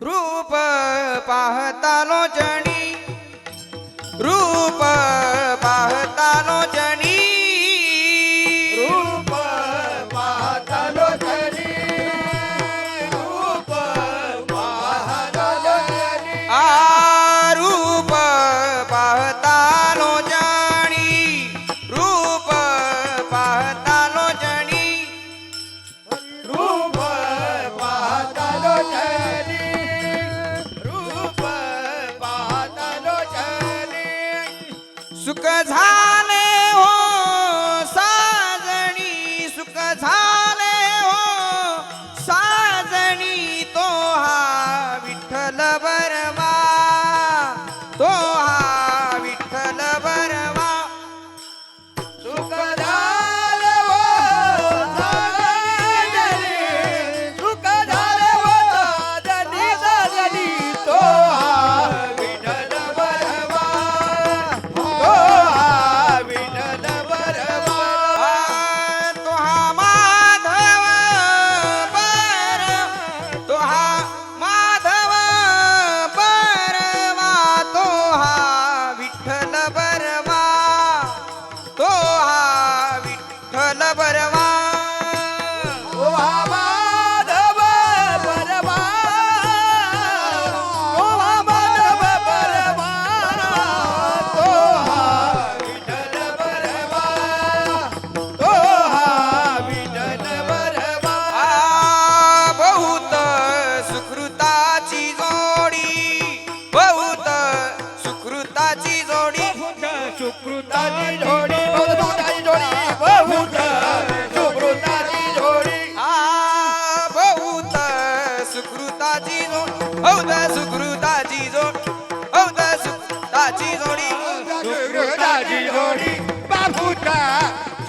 રૂપ પાહતાનો ચણી सुख झा सुकृताची झोडी बहुताची झोडी बहुत सुकृताची झोडी आ बहुत सुकृताची झोडी बहुत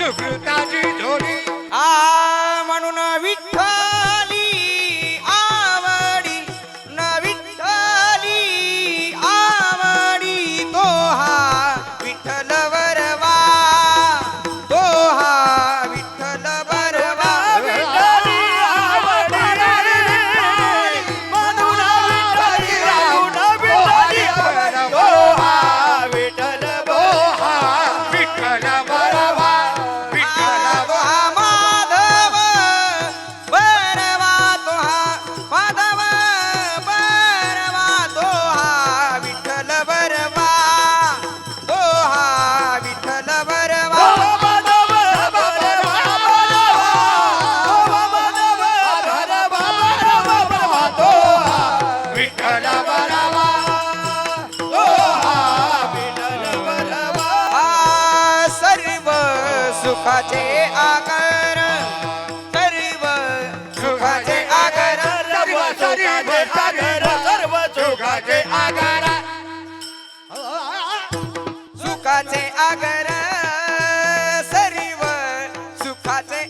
सुकृताची झोडी आ सुखाचे आकार सर्व सुखाचे आकार. सर्व सुखाचे आकार सर्व सुखाचे आकार. सुखाचे आकार सर्व सुखाचे